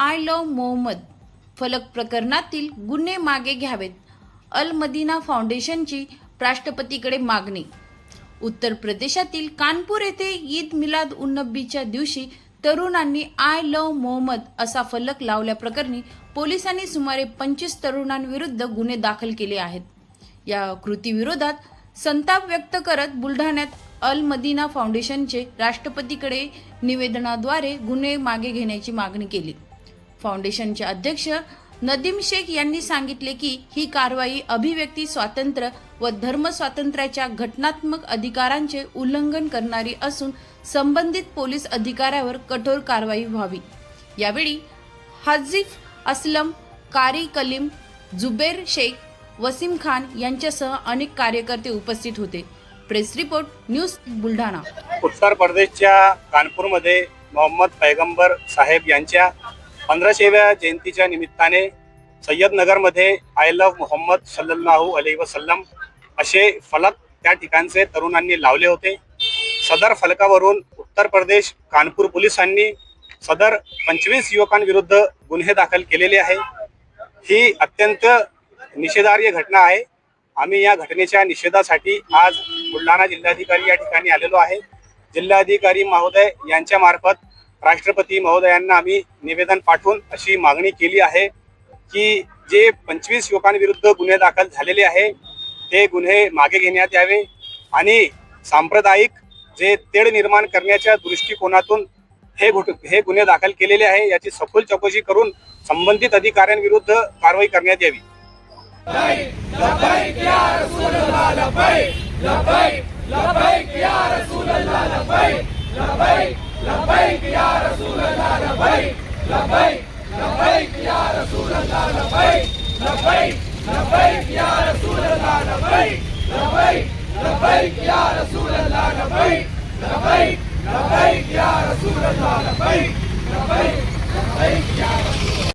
I love Mohammed फलक प्रकरणातील गुन्हे मागे घ्यावेत. अल मदिना फाउंडेशनची राष्ट्रपतीकडे मागणी. उत्तर प्रदेशातील कानपूर येथे ईद मिलाद उन्नबीच्या दिवशी तरुणांनी आय लव मोहम्मद असा फलक लावल्याप्रकरणी पोलिसांनी सुमारे पंचवीस तरुणांविरुद्ध गुन्हे दाखल केले आहेत. या कृतीविरोधात संताप व्यक्त करत बुलढाण्यात अल मदिना फाउंडेशनचे राष्ट्रपतीकडे निवेदनाद्वारे गुन्हे मागे घेण्याची मागणी केली. फाउंडेशनचे अध्यक्ष नदीम शेख यांनी सांगितले की ही कारवाई अभिव्यक्ती स्वातंत्र्य व धर्म स्वातंत्र्याच्या घटनात्मक अधिकारांचे उल्लंघन करणारी असून संबंधित पोलीस अधिकाऱ्यावर कठोर कारवाई व्हावी. यावेळी हाजिफ असलम कारी कलीम जुबेर शेख वसीम खान यांच्यासह अनेक कार्यकर्ते उपस्थित होते. Press report news Buldhana. उत्तर प्रदेशच्या कानपूरमध्ये मोहम्मद पैगंबर साहेब यांच्या पंधराशेव्या जयंतीच्या निमित्ताने सय्यदनगरमध्ये आय लव्ह मोहम्मद सल्लल्लाहू अलैहि वसल्लम असे फलक त्या ठिकाणचे तरुणांनी लावले होते. सदर फलकावरून उत्तर प्रदेश कानपूर पोलिसांनी सदर पंचवीस युवकांविरुद्ध गुन्हे दाखल केलेले आहे. ही अत्यंत निषेधार्य घटना आहे. आम्ही या घटनेच्या निषेधासाठी आज बुलढाणा जिल्हाधिकारी या ठिकाणी आलेलो आहे. जिल्हाधिकारी महोदय यांच्या मार्फत राष्ट्रपती महोदयांना आम्ही निवेदन पाठवून अशी मागणी केली आहे की जे पंचवीस युवकांविरुद्ध गुन्हे दाखल झालेले आहे ते गुन्हे मागे घेण्यात यावे आणि सांप्रदायिक जे तेढ निर्माण करण्याच्या दृष्टिकोनातून हे घुट हे गुन्हे दाखल केलेले आहे याची सखोल चौकशी करून संबंधित अधिकाऱ्यांविरुद्ध कारवाई करण्यात यावी. لبيك يا رسول الله لبيك لبيك لبيك يا